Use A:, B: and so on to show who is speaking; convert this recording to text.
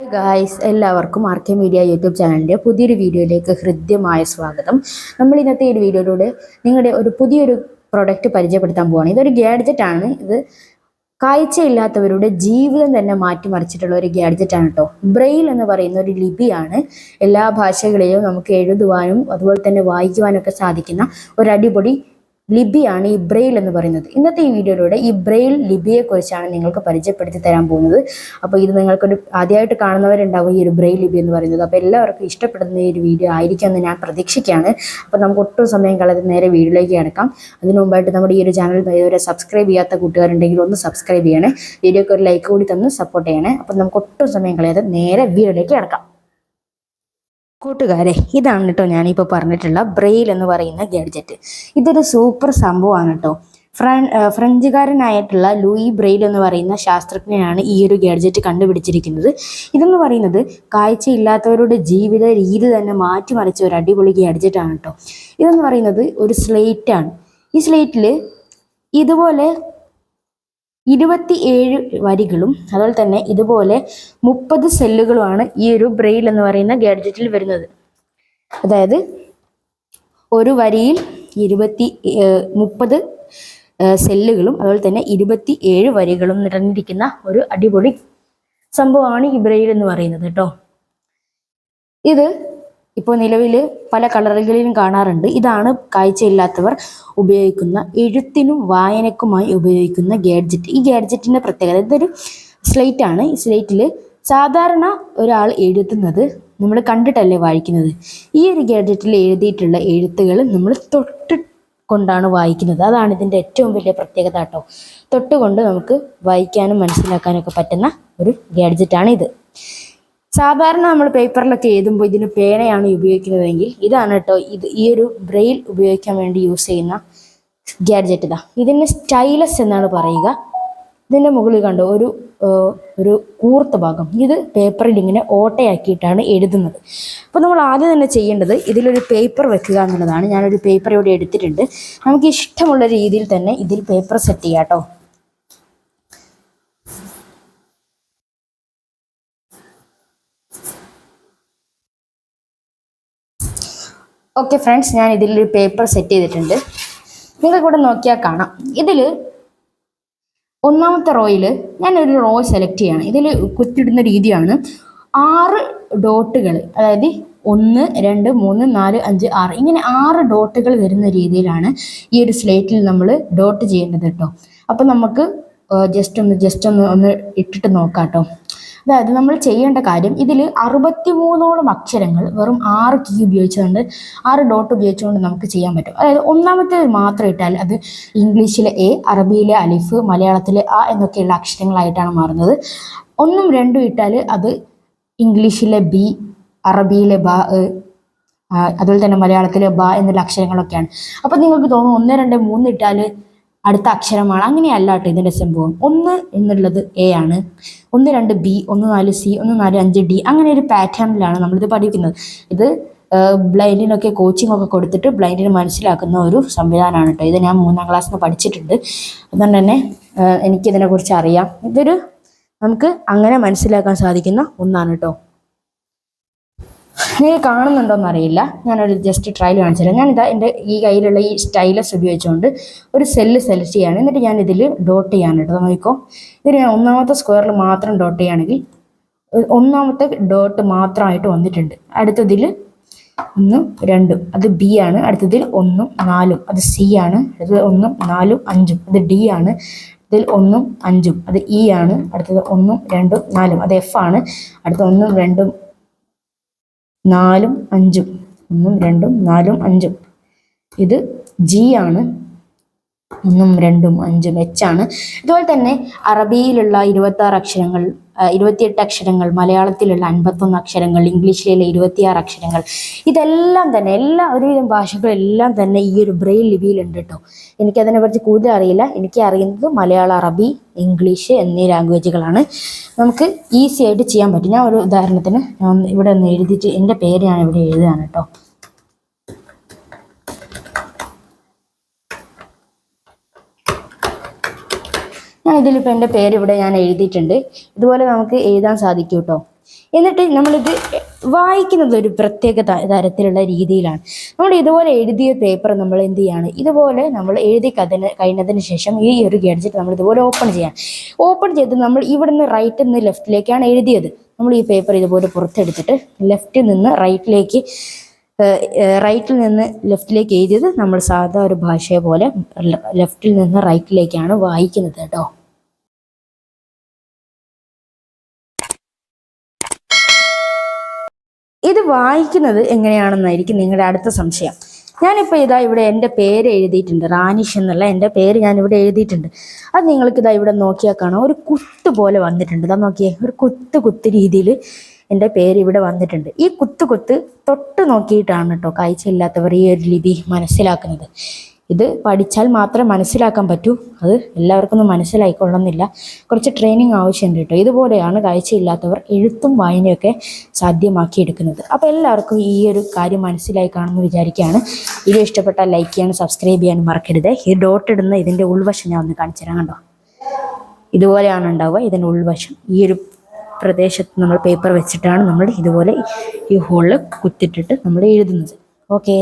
A: Guys എല്ലാവർക്കും R K media YouTube ചാനലിന്റെ പുതിയൊരു വീഡിയോയിലേക്ക് ഹൃദ്യമായ സ്വാഗതം. നമ്മൾ ഇന്നത്തെ ഈ വീഡിയോയിലൂടെ നിങ്ങളുടെ ഒരു പുതിയൊരു പ്രൊഡക്റ്റ് പരിചയപ്പെടുത്താൻ പോവാണ്. ഇതൊരു ഗാഡ്ജറ്റ് ആണ്. ഇത് കാഴ്ചയില്ലാത്തവരുടെ ജീവിതം തന്നെ മാറ്റിമറിച്ചിട്ടുള്ള ഒരു ഗാഡ്ജറ്റാണ് കേട്ടോ ബ്രെയിൽ എന്ന് പറയുന്ന ഒരു ലിപിയാണ്. എല്ലാ ഭാഷകളിലും നമുക്ക് എഴുതുവാനും അതുപോലെ തന്നെ വായിക്കുവാനും ഒക്കെ സാധിക്കുന്ന ഒരു അടിപൊളി ലിപിയാണ് ഈ ബ്രെയിൽ എന്ന് പറയുന്നത്. ഇന്നത്തെ ഈ വീഡിയോയിലൂടെ ഈ ബ്രെയിൽ ലിപിയെ കുറിച്ചാണ് നിങ്ങൾക്ക് പരിചയപ്പെടുത്തി തരാൻ പോകുന്നത്. അപ്പോൾ ഇത് നിങ്ങൾക്കൊരു ആദ്യമായിട്ട് കാണുന്നവരുണ്ടാവും ഈ ഒരു ബ്രെയിൽ ലിപി എന്ന് പറയുന്നത്. അപ്പോൾ എല്ലാവർക്കും ഇഷ്ടപ്പെടുന്ന ഈ ഒരു വീഡിയോ ആയിരിക്കുമെന്ന് ഞാൻ പ്രതീക്ഷിക്കുകയാണ്. അപ്പോൾ നമുക്ക് ഒട്ടും സമയം കളയാതെ നേരെ വീഡിയോയിലേക്ക് കിടക്കാം. അതിനു മുമ്പായിട്ട് നമ്മുടെ ഈ ഒരു ചാനൽ ഇതുവരെ സബ്സ്ക്രൈബ് ചെയ്യാത്ത കൂട്ടുകാരുണ്ടെങ്കിൽ ഒന്ന് സബ്സ്ക്രൈബ് ചെയ്യണേ. വീഡിയോക്ക് ഒരു ലൈക്ക് കൂടി തന്ന് സപ്പോർട്ട് ചെയ്യണേ. അപ്പോൾ നമുക്ക് ഒട്ടും സമയം കളയാതെ നേരെ വീഡിയോയിലേക്ക് കിടക്കാം. കൂട്ടുകാരെ ഇതാണ് കേട്ടോ ഞാനിപ്പോൾ പറഞ്ഞിട്ടുള്ള ബ്രെയിൽ എന്ന് പറയുന്ന ഗാഡ്ജറ്റ്. ഇതൊരു സൂപ്പർ സംഭവമാണ് കേട്ടോ. ഫ്രഞ്ചുകാരനായിട്ടുള്ള ലൂയി ബ്രെയിൽ എന്ന് പറയുന്ന ശാസ്ത്രജ്ഞനാണ് ഈ ഒരു ഗാഡ്ജറ്റ് കണ്ടുപിടിച്ചിരിക്കുന്നത്. ഇതെന്ന് പറയുന്നത് കാഴ്ചയില്ലാത്തവരുടെ ജീവിത രീതി തന്നെ മാറ്റിമറിച്ച ഒരു അടിപൊളി ഗാഡ്ജറ്റാണ് കേട്ടോ. ഇതെന്ന് പറയുന്നത് ഒരു സ്ലേറ്റ് ആണ് ഈ സ്ലേറ്റിൽ ഇതുപോലെ ഇരുപത്തി ഏഴ് വരികളും അതുപോലെ തന്നെ ഇതുപോലെ മുപ്പത് സെല്ലുകളുമാണ് ഈ ഒരു ബ്രെയിൽ എന്ന് പറയുന്ന ഗാഡ്ജറ്റിൽ വരുന്നത്. അതായത് ഒരു വരിയിൽ ഇരുപത്തി മുപ്പത് സെല്ലുകളും അതുപോലെ തന്നെ ഇരുപത്തി ഏഴ് വരികളും നിറഞ്ഞിരിക്കുന്ന ഒരു അടിപൊളി സംഭവമാണ് ഈ ബ്രെയിൽ എന്ന് പറയുന്നത് കേട്ടോ. ഇത് ഇപ്പോൾ നിലവിൽ പല കളറുകളിലും കാണാറുണ്ട്. ഇതാണ് കാഴ്ചയില്ലാത്തവർ ഉപയോഗിക്കുന്ന എഴുത്തിനും വായനക്കുമായി ഉപയോഗിക്കുന്ന ഗാഡ്ജറ്റ്. ഈ ഗാഡ്ജറ്റിന്റെ പ്രത്യേകത ഇതൊരു സ്ലേറ്റ് ആണ്. ഈ സ്ലേറ്റിൽ സാധാരണ ഒരാൾ എഴുതുന്നത് നമ്മൾ കണ്ടിട്ടല്ലേ വായിക്കുന്നത്. ഈ ഒരു ഗാഡ്ജറ്റിൽ എഴുതിയിട്ടുള്ള എഴുത്തുകൾ നമ്മൾ തൊട്ട് കൊണ്ടാണ് വായിക്കുന്നത്. അതാണ് ഇതിന്റെ ഏറ്റവും വലിയ പ്രത്യേകത കേട്ടോ. തൊട്ടുകൊണ്ട് നമുക്ക് വായിക്കാനും മനസ്സിലാക്കാനും ഒക്കെ പറ്റുന്ന ഒരു ഗാഡ്ജറ്റാണ് ഇത് സാധാരണ നമ്മൾ പേപ്പറിലൊക്കെ എഴുതുമ്പോൾ ഇതിന് പേനയാണ് ഉപയോഗിക്കുന്നതെങ്കിൽ ഇതാണ് കേട്ടോ ഇത് ഈ ഒരു ബ്രെയിൽ ഉപയോഗിക്കാൻ വേണ്ടി യൂസ് ചെയ്യുന്ന ഗാഡ്ജറ്റ് ഇതാ. ഇതിന് സ്റ്റൈലസ് എന്നാണ് പറയുക. ഇതിന്റെ മുകളിൽ കണ്ടോ ഒരു ഒരു കൂർത്ത ഭാഗം. ഇത് പേപ്പറിൽ ഇങ്ങനെ ഓട്ടയാക്കിയിട്ടാണ് എഴുതുന്നത്. അപ്പോൾ നമ്മൾ ആദ്യം തന്നെ ചെയ്യേണ്ടത് ഇതിലൊരു പേപ്പർ വെക്കുക എന്നുള്ളതാണ്. ഞാനൊരു പേപ്പർ ഇവിടെ എടുത്തിട്ടുണ്ട്. നമുക്ക് ഇഷ്ടമുള്ള രീതിയിൽ തന്നെ ഇതിൽ പേപ്പർ സെറ്റ് ചെയ്യാം കേട്ടോ. ഓക്കെ ഫ്രണ്ട്സ് ഞാൻ ഇതിലൊരു പേപ്പർ സെറ്റ് ചെയ്തിട്ടുണ്ട്. നിങ്ങൾ കൂടെ നോക്കിയാൽ കാണാം. ഇതിൽ ഒന്നാമത്തെ റോയിൽ ഞാൻ ഒരു റോ സെലക്ട് ചെയ്യാണ്. ഇതിൽ കുത്തിടുന്ന രീതിയാണ് ആറ് ഡോട്ടുകൾ അതായത് ഒന്ന് രണ്ട് മൂന്ന് നാല് അഞ്ച് ആറ്. ഇങ്ങനെ ആറ് ഡോട്ടുകൾ വരുന്ന രീതിയിലാണ് ഈ ഒരു സ്ലേറ്റിൽ നമ്മൾ ഡോട്ട് ചെയ്യേണ്ടത് കേട്ടോ. അപ്പം നമുക്ക് ജസ്റ്റ് ഒന്ന് ജസ്റ്റ് ഒന്ന് ഒന്ന് ഇട്ടിട്ട് നോക്കാം കേട്ടോ. അതായത് നമ്മൾ ചെയ്യേണ്ട കാര്യം ഇതിൽ അറുപത്തി മൂന്നോളം അക്ഷരങ്ങൾ വെറും ആറ് കീ ഉപയോഗിച്ചുകൊണ്ട് ആറ് ഡോട്ട് ഉപയോഗിച്ചുകൊണ്ട് നമുക്ക് ചെയ്യാൻ പറ്റും. അതായത് ഒന്നാമത്തെ മാത്രം ഇട്ടാൽ അത് ഇംഗ്ലീഷിലെ എ അറബിയിലെ അലിഫ് മലയാളത്തിലെ അ എന്നൊക്കെയുള്ള അക്ഷരങ്ങളായിട്ടാണ് മാറുന്നത്. ഒന്നും രണ്ടും ഇട്ടാൽ അത് ഇംഗ്ലീഷിലെ ബി അറബിയിലെ ബ അതുപോലെ തന്നെ മലയാളത്തിലെ ബ എന്നുള്ള അക്ഷരങ്ങളൊക്കെയാണ്. അപ്പം നിങ്ങൾക്ക് തോന്നും ഒന്ന് രണ്ട് മൂന്ന് ഇട്ടാൽ അടുത്ത അക്ഷരമാണ്. അങ്ങനെയല്ല കേട്ടോ ഇതിന്റെ സംഭവം. ഒന്ന് എന്നുള്ളത് എ ആണ്. ഒന്ന് രണ്ട് ബി ഒന്ന് നാല് സി ഒന്ന് നാല് അഞ്ച് ഡി അങ്ങനെ ഒരു പാറ്റേണിലാണ് നമ്മളിത് പഠിക്കുന്നത്. ഇത് ബ്ലൈൻഡിനൊക്കെ കോച്ചിങ് ഒക്കെ കൊടുത്തിട്ട് ബ്ലൈൻഡിന് മനസ്സിലാക്കുന്ന ഒരു സംവിധാനമാണ് കേട്ടോ. ഇത് ഞാൻ മൂന്നാം ക്ലാസ്സിൽ നിന്ന് പഠിച്ചിട്ടുണ്ട്. അതുകൊണ്ട് തന്നെ എനിക്കിതിനെക്കുറിച്ച് അറിയാം. ഇതൊരു നമുക്ക് അങ്ങനെ മനസ്സിലാക്കാൻ സാധിക്കുന്ന ഒന്നാണ് കേട്ടോ. നിങ്ങൾ കാണുന്നുണ്ടോ എന്നറിയില്ല. ഞാനൊരു ജസ്റ്റ് ട്രയൽ കാണിച്ചു തരാം ഞാനിതാ എന്റെ ഈ കയ്യിലുള്ള ഈ സ്റ്റൈലസ് ഉപയോഗിച്ചുകൊണ്ട് ഒരു സെല്ല് സെലക്ട് ചെയ്യാണ്. എന്നിട്ട് ഞാൻ ഇതിൽ ഡോട്ട് ചെയ്യാണ് കേട്ടോ. നോക്കിക്കോ. ഇതിന് ഞാൻ ഒന്നാമത്തെ സ്ക്വയറിൽ മാത്രം ഡോട്ട് ചെയ്യുകയാണെങ്കിൽ ഒന്നാമത്തെ ഡോട്ട് മാത്രമായിട്ട് വന്നിട്ടുണ്ട്. അടുത്തതിൽ ഒന്നും രണ്ടും. അത് ബി ആണ്. അടുത്തതിൽ ഒന്നും നാലും. അത് സി ആണ്. അടുത്തത് ഒന്നും നാലും അഞ്ചും. അത് ഡി ആണ്. ഇതിൽ ഒന്നും അഞ്ചും. അത് ഇ ആണ്. അടുത്തത് ഒന്നും രണ്ടും നാലും. അത് എഫ് ആണ്. അടുത്ത ഒന്നും രണ്ടും നാലും അഞ്ചും. ഒന്നും രണ്ടും നാലും അഞ്ചും. ഇത് ജി ആണ്. ഒന്നും രണ്ടും അഞ്ചും എച്ച് ആണ്. ഇതുപോലെ തന്നെ അറബിയിലുള്ള ഇരുപത്തി അക്ഷരങ്ങൾ ഇരുപത്തിയെട്ട് അക്ഷരങ്ങൾ മലയാളത്തിലുള്ള അൻപത്തൊന്ന് അക്ഷരങ്ങൾ ഇംഗ്ലീഷിലുള്ള ഇരുപത്തിയാറ് അക്ഷരങ്ങൾ. ഇതെല്ലാം തന്നെ എല്ലാ ഒരുവിധം ഭാഷകളെല്ലാം തന്നെ ഈ ഒരു ബ്രെയിൽ ലിപിയിലുണ്ട് കേട്ടോ എനിക്കതിനെ പറ്റി കൂടുതൽ അറിയില്ല. എനിക്ക് അറിയുന്നത് മലയാളം അറബി ഇംഗ്ലീഷ് എന്നീ ലാംഗ്വേജുകളാണ്. നമുക്ക് ഈസി ആയിട്ട് ചെയ്യാൻ പറ്റും. ഞാൻ ഒരു ഉദാഹരണത്തിന് ഞാൻ ഇവിടെ ഒന്ന് എഴുതിയിട്ട് എന്റെ പേര് ഞാൻ ഇവിടെ എഴുതുകയാണ് കേട്ടോ ഞാൻ ഇതിലിപ്പോൾ എന്റെ പേര് ഇവിടെ ഞാൻ എഴുതിയിട്ടുണ്ട്. ഇതുപോലെ നമുക്ക് എഴുതാൻ സാധിക്കും കേട്ടോ എന്നിട്ട് നമ്മളിത് വായിക്കുന്നത് ഒരു പ്രത്യേക തരത്തിലുള്ള രീതിയിലാണ്. നമ്മൾ ഇതുപോലെ എഴുതിയ പേപ്പർ നമ്മൾ എന്ത് ചെയ്യാണ്? ഇതുപോലെ നമ്മൾ എഴുതി കഥന കഴിഞ്ഞതിന് ശേഷം ഈ ഒരു ഗഡ്ജറ്റ് നമ്മൾ ഇതുപോലെ ഓപ്പൺ ചെയ്യാം. ഓപ്പൺ ചെയ്ത് നമ്മൾ ഇവിടെ നിന്ന് റൈറ്റിൽ നിന്ന് ലെഫ്റ്റിലേക്കാണ് എഴുതിയത്. നമ്മൾ ഈ പേപ്പർ ഇതുപോലെ പുറത്തെടുത്തിട്ട് ലെഫ്റ്റിൽ നിന്ന് റൈറ്റിലേക്ക് റൈറ്റിൽ നിന്ന് ലെഫ്റ്റിലേക്ക് എഴുതിയത് നമ്മൾ സാധാ ഒരു ഭാഷയെ പോലെ ലെഫ്റ്റിൽ നിന്ന് റൈറ്റിലേക്കാണ് വായിക്കുന്നത് കേട്ടോ. ഇത് വായിക്കുന്നത് എങ്ങനെയാണെന്നായിരിക്കും നിങ്ങളുടെ അടുത്ത സംശയം. ഞാനിപ്പോൾ ഇതാ ഇവിടെ എന്റെ പേര് എഴുതിയിട്ടുണ്ട്. റാനിഷ് എന്നുള്ള എന്റെ പേര് ഞാൻ ഇവിടെ എഴുതിയിട്ടുണ്ട്. അത് നിങ്ങൾക്ക് ഇതാ ഇവിടെ നോക്കിയാൽ കാണാം. ഒരു കുത്ത് പോലെ വന്നിട്ടുണ്ട്. ഇതാ നോക്കിയേ ഒരു കുത്ത് കുത്ത് രീതിയിൽ എന്റെ പേര് ഇവിടെ വന്നിട്ടുണ്ട്. ഈ കുത്ത് കുത്ത് തൊട്ട് നോക്കിയിട്ടാണ് കേട്ടോ കാഴ്ചയില്ലാത്തവർ ഈ ഒരു ലിപി മനസ്സിലാക്കുന്നത്. ഇത് പഠിച്ചാൽ മാത്രം മനസ്സിലാക്കാൻ പറ്റൂ. അത് എല്ലാവർക്കും ഒന്നും മനസ്സിലായിക്കൊള്ളുന്നില്ല കുറച്ച് ട്രെയിനിങ് ആവശ്യമുണ്ട് കേട്ടോ. ഇതുപോലെയാണ് കാഴ്ചയില്ലാത്തവർ എഴുത്തും വായനയൊക്കെ സാധ്യമാക്കിയെടുക്കുന്നത്. അപ്പോൾ എല്ലാവർക്കും ഈ ഒരു കാര്യം മനസ്സിലായി കാണുമെന്ന് വിചാരിക്കുകയാണ്. വീഡിയോ ഇഷ്ടപ്പെട്ടാൽ ലൈക്ക് ചെയ്യാനും സബ്സ്ക്രൈബ് ചെയ്യാനും മറക്കരുത്. ഈ ഡോട്ട് ഇടുന്ന ഇതിന്റെ ഉൾവശം ഞാൻ ഒന്ന് കാണിച്ചു തരാം കണ്ടോ? ഇതുപോലെയാണ് ഉണ്ടാവുക ഇതിന്റെ ഉൾവശം. ഈ ഒരു പ്രദേശത്ത് നമ്മൾ പേപ്പർ വെച്ചിട്ടാണ് നമ്മൾ ഇതുപോലെ ഈ ഹോളിൽ കുത്തിട്ടിട്ട് നമ്മൾ എഴുതുന്നത്. ഓക്കേ